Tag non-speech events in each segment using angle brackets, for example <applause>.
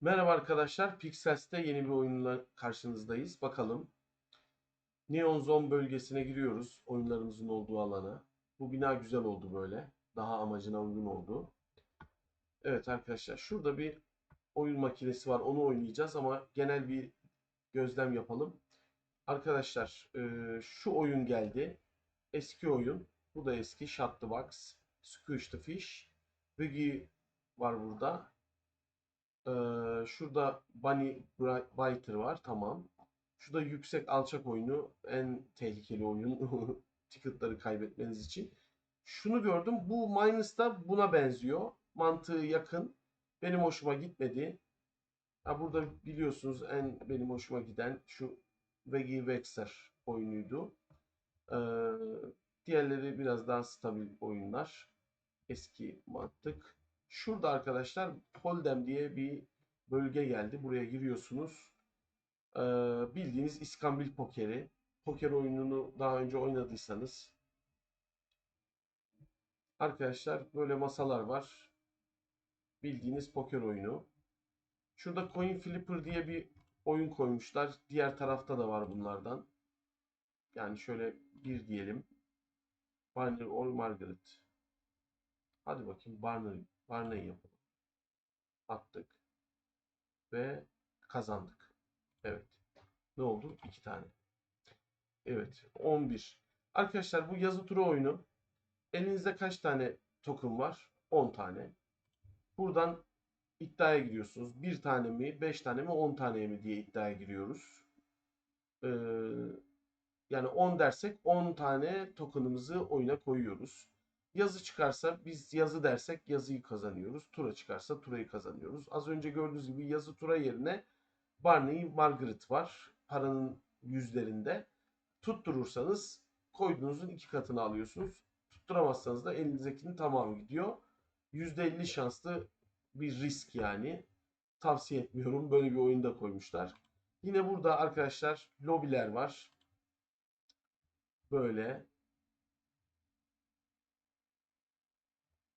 Merhaba arkadaşlar, Pixels'te yeni bir oyunla karşınızdayız. Bakalım. Neon Zone bölgesine giriyoruz, oyunlarımızın olduğu alana. Bu bina güzel oldu böyle. Daha amacına uygun oldu. Evet arkadaşlar, şurada bir oyun makinesi var. Onu oynayacağız ama genel bir gözlem yapalım. Arkadaşlar, e, şu oyun geldi. Eski oyun. Bu da eski. Shut the Box. Squish the Fish. Wiggy var burada. Ee, şurada Bunny Biter var. Tamam. Şurada yüksek alçak oyunu. En tehlikeli oyun. <laughs> Ticket'ları kaybetmeniz için. Şunu gördüm. Bu Minus da buna benziyor. Mantığı yakın. Benim hoşuma gitmedi. Ha, burada biliyorsunuz en benim hoşuma giden şu Veggie Vexer oyunuydu. Ee, diğerleri biraz daha stabil oyunlar. Eski mantık. Şurada arkadaşlar Hold'em diye bir bölge geldi. Buraya giriyorsunuz. Ee, bildiğiniz İskambil pokeri. Poker oyununu daha önce oynadıysanız. Arkadaşlar böyle masalar var. Bildiğiniz poker oyunu. Şurada Coin Flipper diye bir oyun koymuşlar. Diğer tarafta da var bunlardan. Yani şöyle bir diyelim. Barney or Margaret. Hadi bakayım Barney, Barney yapalım. Attık. Ve kazandık. Evet. Ne oldu? İki tane. Evet. 11. Arkadaşlar bu yazı turu oyunu. Elinizde kaç tane token var? 10 tane. Buradan iddiaya giriyorsunuz. Bir tane mi, 5 tane mi, 10 tane mi diye iddiaya giriyoruz. Ee, yani 10 dersek 10 tane tokenımızı oyuna koyuyoruz. Yazı çıkarsa biz yazı dersek yazıyı kazanıyoruz. Tura çıkarsa turayı kazanıyoruz. Az önce gördüğünüz gibi yazı tura yerine Barney Margaret var. Paranın yüzlerinde. Tutturursanız koyduğunuzun iki katını alıyorsunuz. Tutturamazsanız da elinizdekinin tamamı gidiyor. %50 şanslı bir risk yani. Tavsiye etmiyorum. Böyle bir oyunda koymuşlar. Yine burada arkadaşlar lobiler var. Böyle.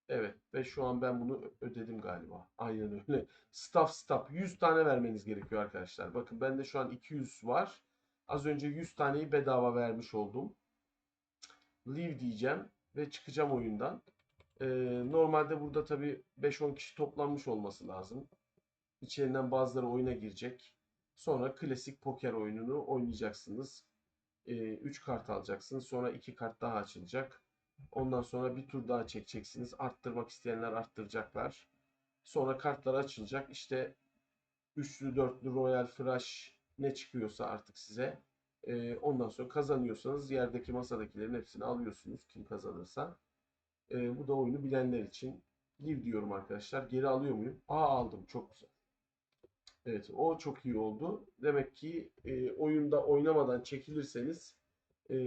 Evet ve şu an ben bunu ödedim galiba. Aynen öyle. Staff stop 100 tane vermeniz gerekiyor arkadaşlar. Bakın bende şu an 200 var. Az önce 100 taneyi bedava vermiş oldum. Leave diyeceğim ve çıkacağım oyundan. Ee, normalde burada tabii 5-10 kişi toplanmış olması lazım. İçlerinden bazıları oyuna girecek. Sonra klasik poker oyununu oynayacaksınız. 3 kart alacaksınız. Sonra 2 kart daha açılacak. Ondan sonra bir tur daha çekeceksiniz. Arttırmak isteyenler arttıracaklar. Sonra kartlar açılacak. İşte üçlü, dörtlü, royal, flash ne çıkıyorsa artık size. Ee, ondan sonra kazanıyorsanız yerdeki masadakilerin hepsini alıyorsunuz. Kim kazanırsa. Ee, bu da oyunu bilenler için. Live diyorum arkadaşlar. Geri alıyor muyum? Aa aldım. Çok güzel. Evet o çok iyi oldu. Demek ki e, oyunda oynamadan çekilirseniz e,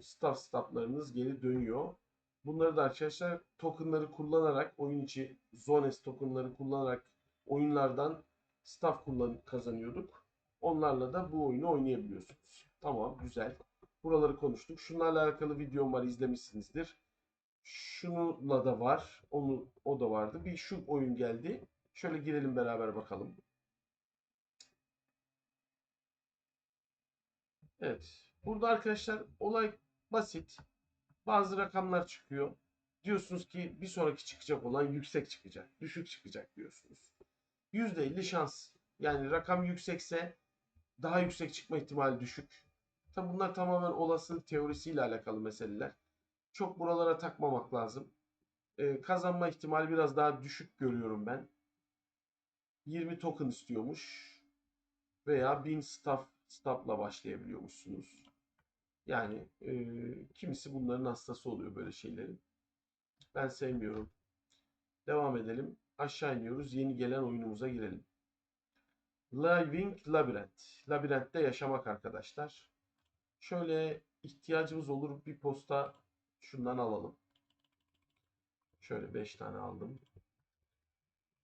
staff stoplarınız geri dönüyor. Bunları da arkadaşlar tokenları kullanarak oyun içi Zones tokenları kullanarak oyunlardan staff kullan kazanıyorduk. Onlarla da bu oyunu oynayabiliyorsunuz. Tamam güzel. Buraları konuştuk. Şunlarla alakalı videom var izlemişsinizdir. Şununla da var. Onu o da vardı. Bir şu oyun geldi. Şöyle girelim beraber bakalım. Evet. Burada arkadaşlar olay basit. Bazı rakamlar çıkıyor. Diyorsunuz ki bir sonraki çıkacak olan yüksek çıkacak. Düşük çıkacak diyorsunuz. %50 şans. Yani rakam yüksekse daha yüksek çıkma ihtimali düşük. Tabi bunlar tamamen olasılık teorisiyle alakalı meseleler. Çok buralara takmamak lazım. Ee, kazanma ihtimali biraz daha düşük görüyorum ben. 20 token istiyormuş. Veya 1000 staff stopla başlayabiliyormuşsunuz. Yani e, kimisi bunların hastası oluyor böyle şeylerin. Ben sevmiyorum. Devam edelim. Aşağı iniyoruz. Yeni gelen oyunumuza girelim. Living Labyrinth. Labirentte yaşamak arkadaşlar. Şöyle ihtiyacımız olur bir posta şundan alalım. Şöyle 5 tane aldım.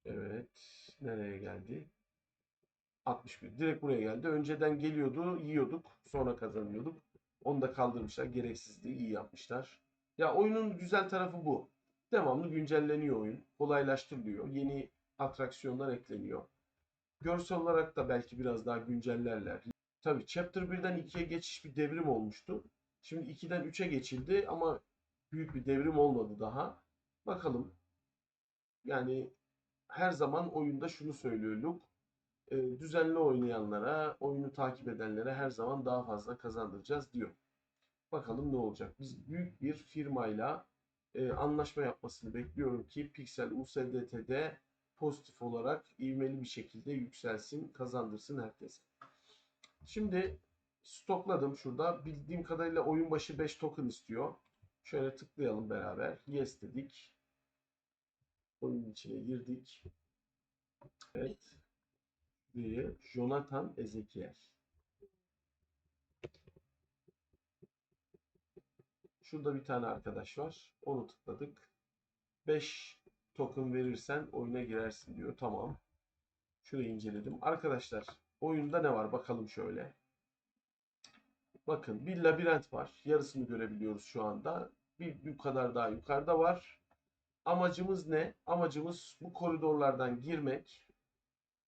Evet. Nereye geldi? 61. Direkt buraya geldi. Önceden geliyordu, yiyorduk. Sonra kazanıyorduk. Onu da kaldırmışlar. Gereksizliği iyi yapmışlar. Ya oyunun güzel tarafı bu. Devamlı güncelleniyor oyun. Kolaylaştırılıyor. Yeni atraksiyonlar ekleniyor. Görsel olarak da belki biraz daha güncellerler. Tabii Chapter 1'den 2'ye geçiş bir devrim olmuştu. Şimdi 2'den 3'e geçildi ama büyük bir devrim olmadı daha. Bakalım. Yani her zaman oyunda şunu söylüyor Luke. E, düzenli oynayanlara, oyunu takip edenlere her zaman daha fazla kazandıracağız diyor. Bakalım ne olacak. Biz büyük bir firmayla e, anlaşma yapmasını bekliyorum ki Pixel USDT'de pozitif olarak ivmeli bir şekilde yükselsin, kazandırsın herkese. Şimdi stokladım şurada. Bildiğim kadarıyla oyun başı 5 token istiyor. Şöyle tıklayalım beraber. Yes dedik. Oyunun içine girdik. Evet. Buraya Jonathan Ezekiel. Şurada bir tane arkadaş var. Onu tıkladık. 5 token verirsen oyuna girersin diyor. Tamam. Şurayı inceledim. Arkadaşlar oyunda ne var bakalım şöyle. Bakın bir labirent var. Yarısını görebiliyoruz şu anda. Bir bu kadar daha yukarıda var. Amacımız ne? Amacımız bu koridorlardan girmek,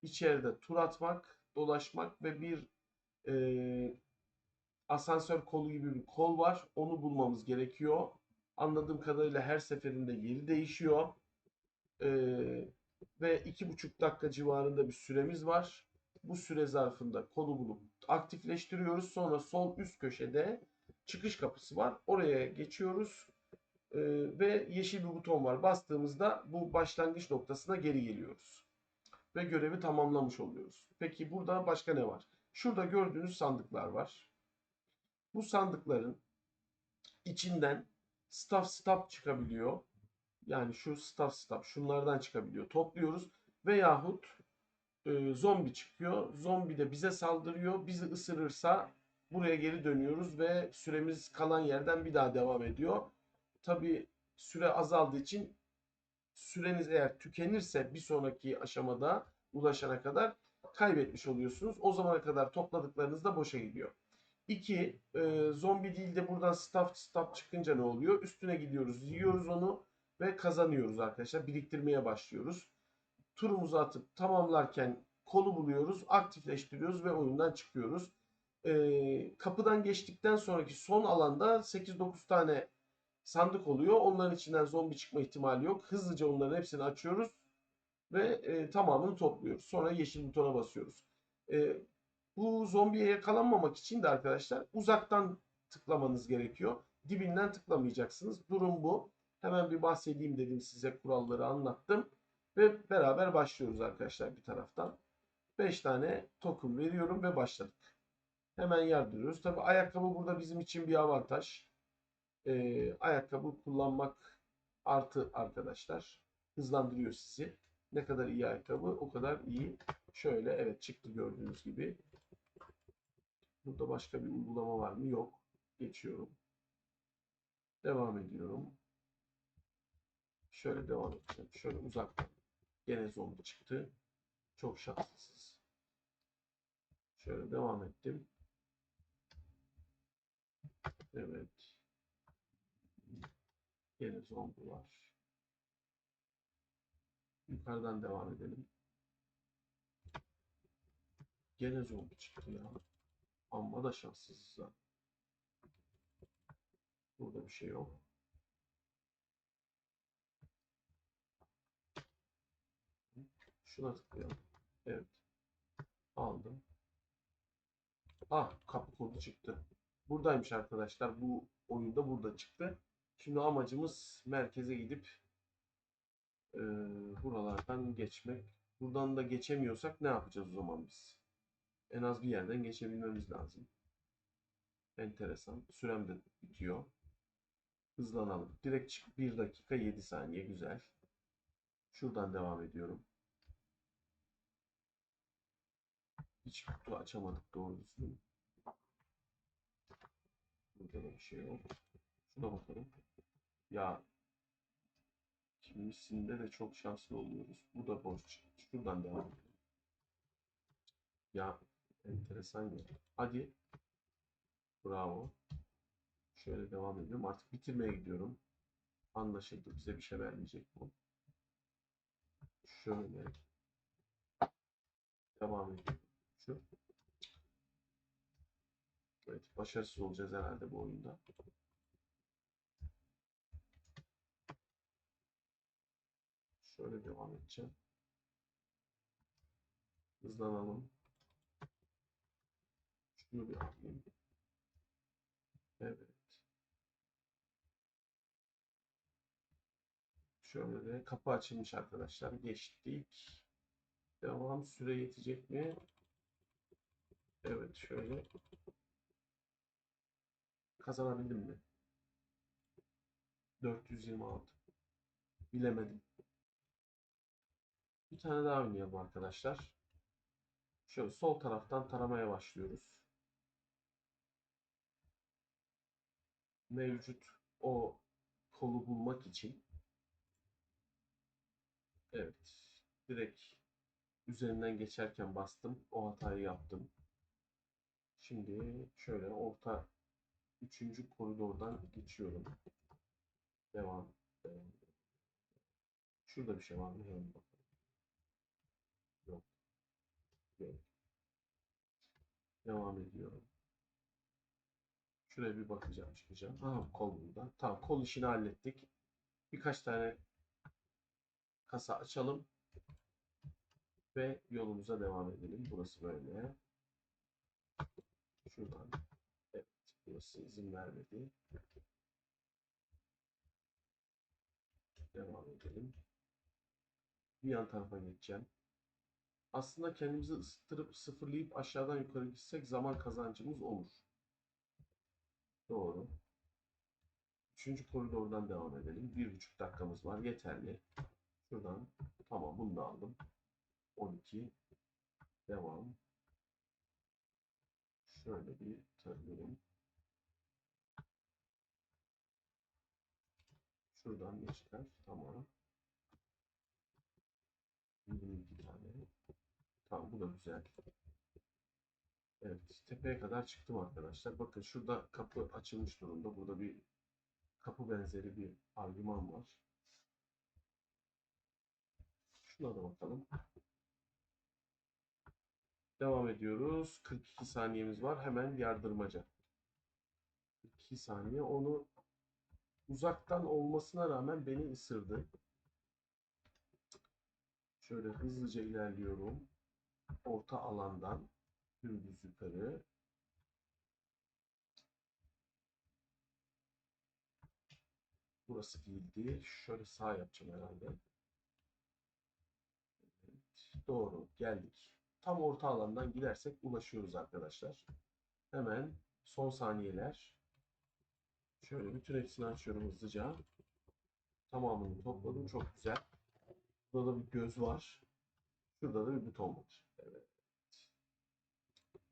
içeride tur atmak, dolaşmak ve bir e, asansör kolu gibi bir kol var. Onu bulmamız gerekiyor. Anladığım kadarıyla her seferinde yeri değişiyor. Ee, ve iki buçuk dakika civarında bir süremiz var. Bu süre zarfında kolu bulup aktifleştiriyoruz. Sonra sol üst köşede çıkış kapısı var. Oraya geçiyoruz. Ee, ve yeşil bir buton var. Bastığımızda bu başlangıç noktasına geri geliyoruz. Ve görevi tamamlamış oluyoruz. Peki burada başka ne var? Şurada gördüğünüz sandıklar var. Bu sandıkların içinden staff stop çıkabiliyor. Yani şu staff stop şunlardan çıkabiliyor. Topluyoruz veyahut e, zombi çıkıyor. Zombi de bize saldırıyor. Bizi ısırırsa buraya geri dönüyoruz ve süremiz kalan yerden bir daha devam ediyor. Tabi süre azaldığı için süreniz eğer tükenirse bir sonraki aşamada ulaşana kadar kaybetmiş oluyorsunuz. O zamana kadar topladıklarınız da boşa gidiyor. 2. E, zombi değil de buradan staff staff çıkınca ne oluyor? Üstüne gidiyoruz, yiyoruz onu ve kazanıyoruz arkadaşlar. Biriktirmeye başlıyoruz. Turumuzu atıp tamamlarken kolu buluyoruz, aktifleştiriyoruz ve oyundan çıkıyoruz. E, kapıdan geçtikten sonraki son alanda 8-9 tane sandık oluyor. Onların içinden zombi çıkma ihtimali yok. Hızlıca onların hepsini açıyoruz ve e, tamamını topluyoruz. Sonra yeşil butona basıyoruz. E, bu zombiye yakalanmamak için de arkadaşlar uzaktan tıklamanız gerekiyor. Dibinden tıklamayacaksınız. Durum bu. Hemen bir bahsedeyim dedim size kuralları anlattım. Ve beraber başlıyoruz arkadaşlar bir taraftan. 5 tane token veriyorum ve başladık. Hemen yardırıyoruz. Tabi ayakkabı burada bizim için bir avantaj. Ee, ayakkabı kullanmak artı arkadaşlar. Hızlandırıyor sizi. Ne kadar iyi ayakkabı o kadar iyi. Şöyle evet çıktı gördüğünüz gibi. Burada başka bir uygulama var mı? Yok. Geçiyorum. Devam ediyorum. Şöyle devam edeceğim. Şöyle uzaktan. Gene zombi çıktı. Çok şanslısınız. Şöyle devam ettim. Evet. Gene zombi var. Yukarıdan devam edelim. Gene zombi çıktı ya. Amma da şanssızız ha. Burada bir şey yok. Şuna tıklayalım. Evet. Aldım. Ah kapı kodu çıktı. Buradaymış arkadaşlar. Bu oyunda burada çıktı. Şimdi amacımız merkeze gidip e, buralardan geçmek. Buradan da geçemiyorsak ne yapacağız o zaman biz? En az bir yerden geçebilmemiz lazım. Enteresan. Sürem de bitiyor. Hızlanalım. Direkt çık 1 dakika 7 saniye. Güzel. Şuradan devam ediyorum. Hiç kutu açamadık doğru düzgün. Burada da bir şey yok. Şuna bakalım. Ya kimisinde de çok şanslı oluyoruz. Bu da boş. Şuradan devam edelim. Ya enteresan ya. Hadi. Bravo. Şöyle devam ediyorum. Artık bitirmeye gidiyorum. Anlaşıldı. Bize bir şey vermeyecek bu. Şöyle. Devam ediyorum. Şu. Evet, başarısız olacağız herhalde bu oyunda. Şöyle devam edeceğim. Hızlanalım. Şunu bir alayım. Evet. Şöyle de kapı açılmış arkadaşlar. Geçtik. Devam süre yetecek mi? Evet şöyle. Kazanabildim mi? 426. Bilemedim. Bir tane daha oynayalım arkadaşlar. Şöyle sol taraftan taramaya başlıyoruz. Mevcut o kolu bulmak için evet direkt üzerinden geçerken bastım. O hatayı yaptım. Şimdi şöyle orta üçüncü koridordan geçiyorum. Devam. Şurada bir şey var mı? Hemen bakalım. Yok. Yok. Devam ediyorum. Şuraya bir bakacağım, çıkacağım. Aha kol burada. Tamam, kol işini hallettik. Birkaç tane kasa açalım ve yolumuza devam edelim. Burası böyle. Şuradan. Evet, burası izin vermedi. Devam edelim. Bir yan tarafa geçeceğim. Aslında kendimizi ısıttırıp sıfırlayıp aşağıdan yukarı gitsek zaman kazancımız olur. Doğru. Üçüncü koridordan devam edelim. Bir buçuk dakikamız var. Yeterli. Şuradan. Tamam bunu da aldım. 12. Devam. Şöyle bir tarıyorum. Şuradan ne çıkar? Tamam. 22 tane. Tamam bu da güzel. Evet tepeye kadar çıktım arkadaşlar. Bakın şurada kapı açılmış durumda. Burada bir kapı benzeri bir argüman var. Şuna da bakalım. Devam ediyoruz. 42 saniyemiz var. Hemen yardırmaca. 42 saniye. Onu uzaktan olmasına rağmen beni ısırdı. Şöyle hızlıca ilerliyorum. Orta alandan dümdüz yukarı. Burası değildi. Şöyle sağ yapacağım herhalde. Evet, doğru. Geldik. Tam orta alandan gidersek ulaşıyoruz arkadaşlar. Hemen son saniyeler. Şöyle bütün hepsini açıyorum hızlıca. Tamamını topladım. Çok güzel. Burada da bir göz var. Şurada da bir buton var. Evet.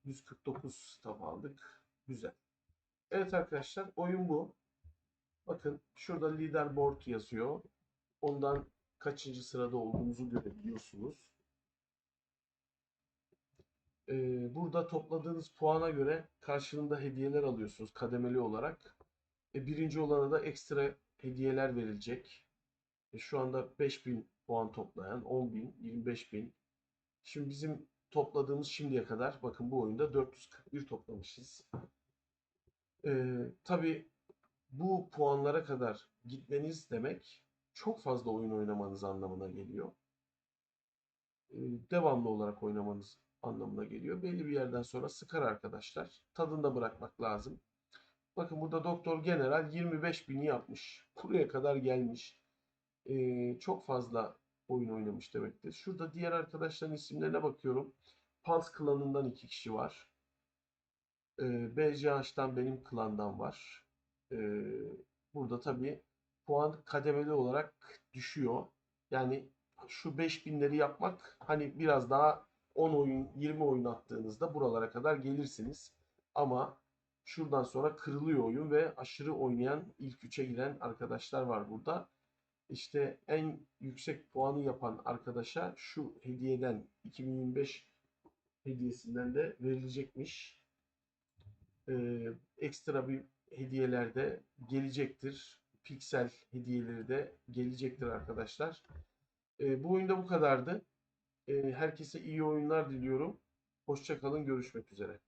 149 staff aldık. Güzel. Evet arkadaşlar oyun bu. Bakın şurada leaderboard yazıyor. Ondan kaçıncı sırada olduğumuzu görebiliyorsunuz. Ee, burada topladığınız puana göre karşılığında hediyeler alıyorsunuz kademeli olarak. E, birinci olana da ekstra hediyeler verilecek. E, şu anda 5000 puan toplayan 10.000, 25.000. Şimdi bizim topladığımız şimdiye kadar bakın bu oyunda 441 toplamışız. Ee, tabii bu puanlara kadar gitmeniz demek çok fazla oyun oynamanız anlamına geliyor. Ee, devamlı olarak oynamanız anlamına geliyor. Belli bir yerden sonra sıkar arkadaşlar. Tadında bırakmak lazım. Bakın burada Doktor General 25 bini yapmış. Buraya kadar gelmiş. Ee, çok fazla oyun oynamış demektir. Şurada diğer arkadaşların isimlerine bakıyorum. Pulse klanından iki kişi var. Ee, BCH'dan benim klandan var. Ee, burada tabii puan kademeli olarak düşüyor. Yani şu 5000'leri yapmak hani biraz daha 10 oyun 20 oyun attığınızda buralara kadar gelirsiniz. Ama şuradan sonra kırılıyor oyun ve aşırı oynayan ilk 3'e giren arkadaşlar var burada. İşte en yüksek puanı yapan arkadaşa şu hediyeden 2025 hediyesinden de verilecekmiş. Ee, ekstra bir hediyeler de gelecektir. Pixel hediyeleri de gelecektir arkadaşlar. Ee, bu oyunda bu kadardı. Ee, herkese iyi oyunlar diliyorum. Hoşça kalın, görüşmek üzere.